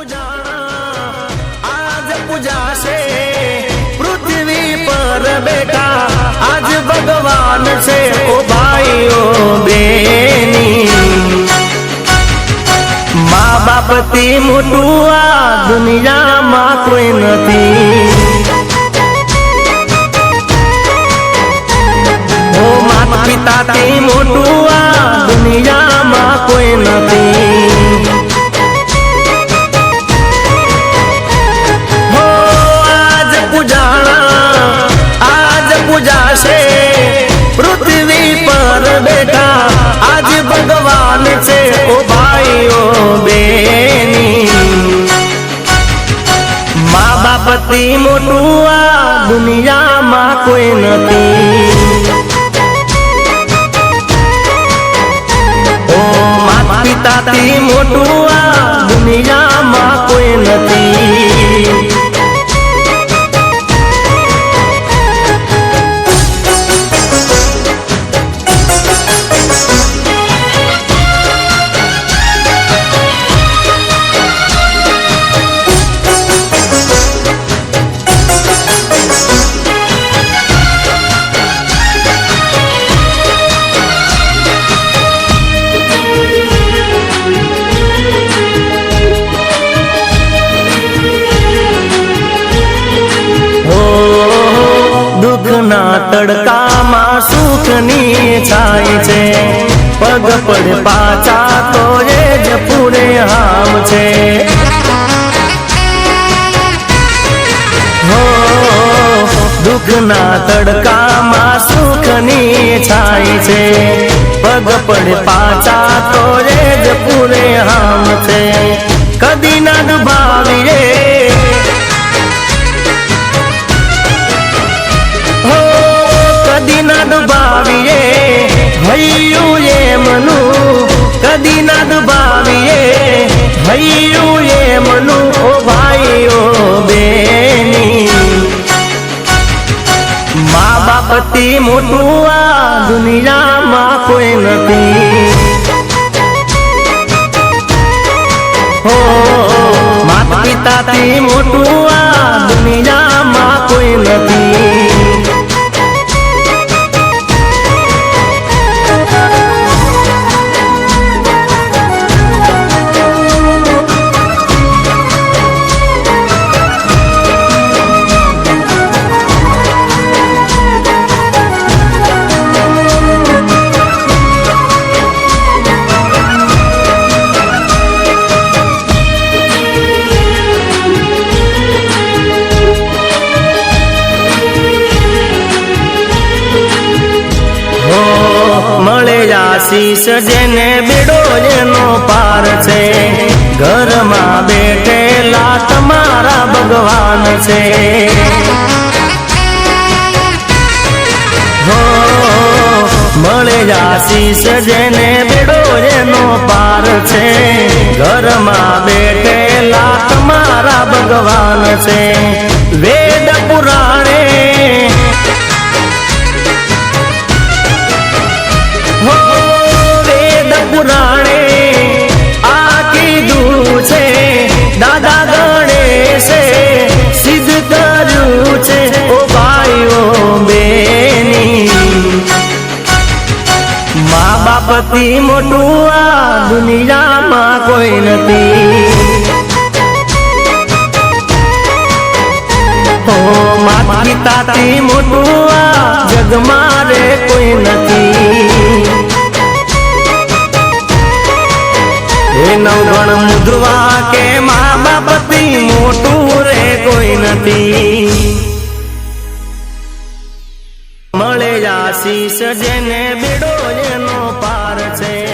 પૂજા આજ પૂજાશે પૃથ્વી પર બેટા આજ ભગવાન છે ઓ ભાઈઓ બેની મા બાપથી મોટું આ દુનિયામાં કોઈ નથી ઓ માતા પિતાથી મોટું આ દુનિયામાં કોઈ નથી બાપથી મોટું આ દુનિયામાં કોઈ નથી. ઓ માતા પિતાથી મોટું તડકામાં સુખની છાય છે. પગ પડે પાછા તો એ જ પૂરે હામ છે. દુઃખના તડકામાં સુખની છાય છે. પગ પડ પાછા તો એ જ પૂરે હામ છે. કદી ના ડુબાવીએ હૈયું એ મનું, કદી ના ડુબાવીએ હૈયું એ મનું, ઓ ભાઈઓ બેની. મા બાપથી મોટું આ દુનિયામાં કોઈ નથી. હો, માતા પિતાથી મોટું આ દુનિયામાં કોઈ નથી. આશીષ જેને બેડો એનો પાર છે. ઘરમાં બેઠેલા તમારા ભગવાન છે. હો, મળે આશીષ જેને બેડો એનો પાર છે. ઘરમાં બેઠેલા તમારા ભગવાન છે. વેદ પુરાણે હો પુરાણે આ કીધું છે, દાદા ગણેશે સિદ્ધ કર્યું છે, ઓ ભાઈઓ બેની. મા બાપથી મોટું આ દુનિયામાં કોઈ નથી. માતા મોટું આ જગમાં રે કોઈ નથી. નવગણ મુદ્રવા કે મા બાપતી મોટું રે કોઈ નથી. મળે આશીષ જેને બેડો એનો પાર છે.